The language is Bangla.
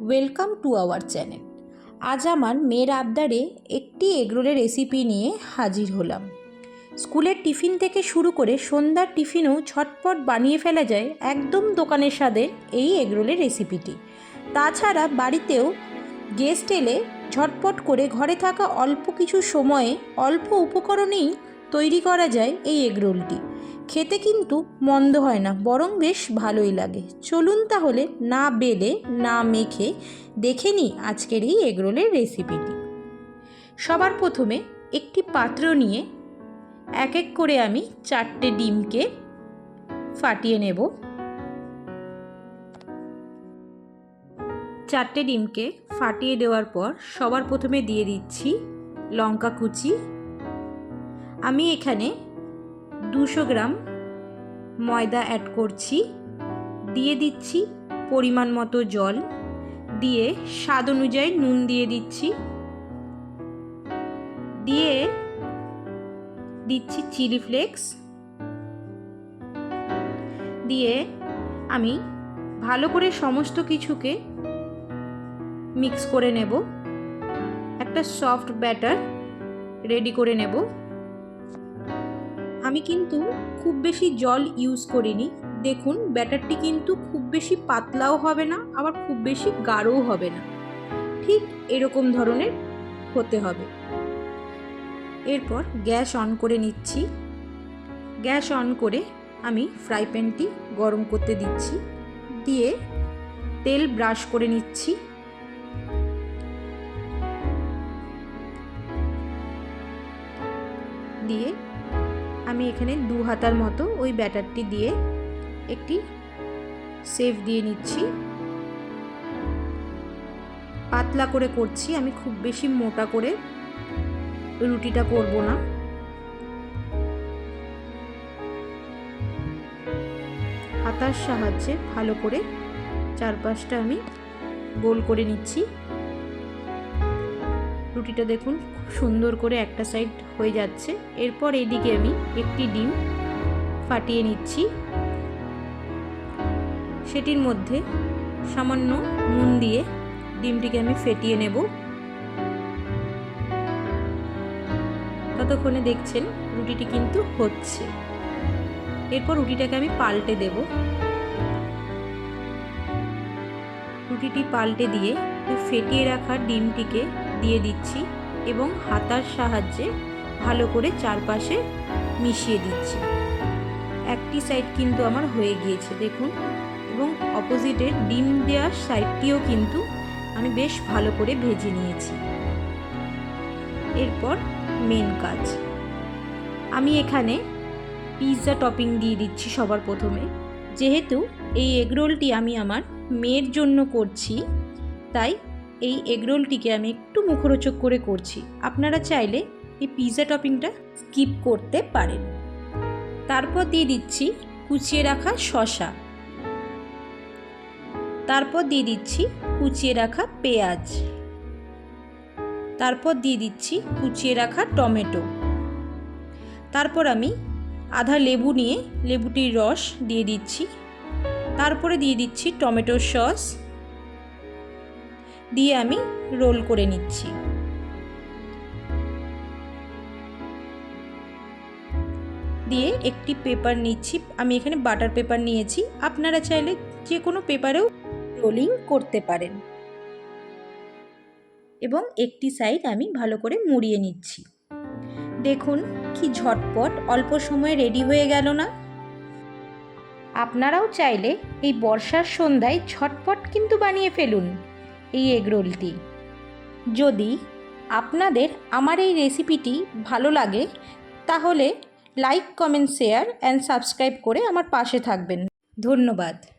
ওয়েলকাম টু আওয়ার চ্যানেল আজ আমার মেয়ের আবদারে একটি এগরোলের রেসিপি নিয়ে হাজির হলাম। স্কুলের টিফিন থেকে শুরু করে সন্ধ্যার টিফিনও ছটপট বানিয়ে ফেলা যায় একদম দোকানের স্বাদের এই এগরোলের রেসিপিটি তাছাড়া বাড়িতেও গেস্ট এলে ঝটপট করে ঘরে থাকা অল্প কিছু সময়ে অল্প উপকরণেই তৈরি করা যায় এই এগরোলটি খেতে কিন্তু মন্দ হয় না, বরং বেশ ভালোই লাগে। চলুন তাহলে না বেলে, না মেখে দেখে নিই আজকের এই এগরোলের রেসিপিটি সবার প্রথমে একটি পাত্র নিয়ে এক এক করে আমি চারটে ডিমকে ফাটিয়ে নেব। চারটে ডিমকে ফাটিয়ে দেওয়ার পর সবার প্রথমে দিয়ে দিচ্ছি লঙ্কা কুচি। আমি এখানে দুশো গ্রাম ময়দা অ্যাড করছি। দিয়ে দিচ্ছি পরিমাণ মতো জল। দিয়ে স্বাদ অনুযায়ী নুন দিয়ে দিচ্ছি। দিয়ে দিচ্ছি চিলি ফ্লেক্স। দিয়ে আমি ভালো করে সমস্ত কিছুকে মিক্স করে নেব। একটা সফট ব্যাটার রেডি করে নেব। আমি কিন্তু খুব বেশি জল ইউজ করিনি। দেখুন, ব্যাটারটি কিন্তু খুব বেশি পাতলাও হবে না, আবার খুব বেশি গাঢ়ও হবে না। ঠিক এরকম ধরনের হতে হবে। এরপর গ্যাস অন করে নিচ্ছি। গ্যাস অন করে আমি ফ্রাই প্যানটি গরম করতে দিচ্ছি। দিয়ে তেল ব্রাশ করে নিচ্ছি। দিয়ে আমি এখানে দু হাতার মতো ওই ব্যাটারটি দিয়ে একটি সেভ দিয়ে নিচ্ছি। পাতলা করে করছি, আমি খুব বেশি মোটা করে রুটিটা করব না। হাতার সাহায্যে ভালো করে চারপাশটা আমি গোল করে নিচ্ছি। রুটিটা দেখুন, খুব সুন্দর করে একটা সাইড হয়ে যাচ্ছে। এরপর এইদিকে আমি একটি ডিম ফাটিয়ে নিচ্ছি। সেটির মধ্যে সামান্য নুন দিয়ে ডিমটিকে আমি ফেটিয়ে নেব। ততক্ষণে দেখছেন রুটিটি কিন্তু হচ্ছে। এরপর রুটিটাকে আমি পাল্টে দেব। রুটিটি পাল্টে দিয়ে ফেটিয়ে রাখা ডিমটিকে দিয়ে দিচ্ছি এবং হাতার সাহায্যে ভালো করে চারপাশে মিশিয়ে দিচ্ছি। একটি সাইড কিন্তু আমার হয়ে গিয়েছে, দেখুন। এবং অপোজিটের ডিম দেওয়ার সাইডটিও কিন্তু আমি বেশ ভালো করে ভেজে নিয়েছি। এরপর মেন কাজ। আমি এখানে পিৎজা টপিং দিয়ে দিচ্ছি সবার প্রথমে। যেহেতু এই এগরোলটি আমি আমার মেয়ের জন্য করছি, তাই এই এগরোলটিকে আমি একটু মুখরোচক করে করছি। আপনারা চাইলে এই পিৎজা টপিংটা স্কিপ করতে পারেন। তারপর দিয়ে দিচ্ছি কুচিয়ে রাখা শশা তারপর দিয়ে দিচ্ছি কুচিয়ে রাখা পেঁয়াজ। তারপর দিয়ে দিচ্ছি কুচিয়ে রাখা টমেটো। তারপর আমি আধা লেবু নিয়ে লেবুটির রস দিয়ে দিচ্ছি। তারপরে দিয়ে দিচ্ছি টমেটোর সস। দিয়ে আমি রোল করে নিচ্ছি। দিয়ে একটি পেপার নিচ্ছি। আমি এখানে বাটার পেপার নিয়েছি। আপনারা চাইলে যে কোনো পেপারেও রোলিং করতে পারেন। এবং একটি সাইড আমি ভালো করে মুড়িয়ে নিচ্ছি। দেখুন কি ঝটপট, অল্প সময়ে রেডি হয়ে গেল না। আপনারাও চাইলে এই বর্ষার সন্ধ্যায় ঝটপট কিন্তু বানিয়ে ফেলুন। এই এগরোলটি যদি আপনাদের আমার এই রেসিপিটি ভালো লাগে, তাহলে like, comment, share, and subscribe করে আমার পাশে থাকবেন। ধন্যবাদ।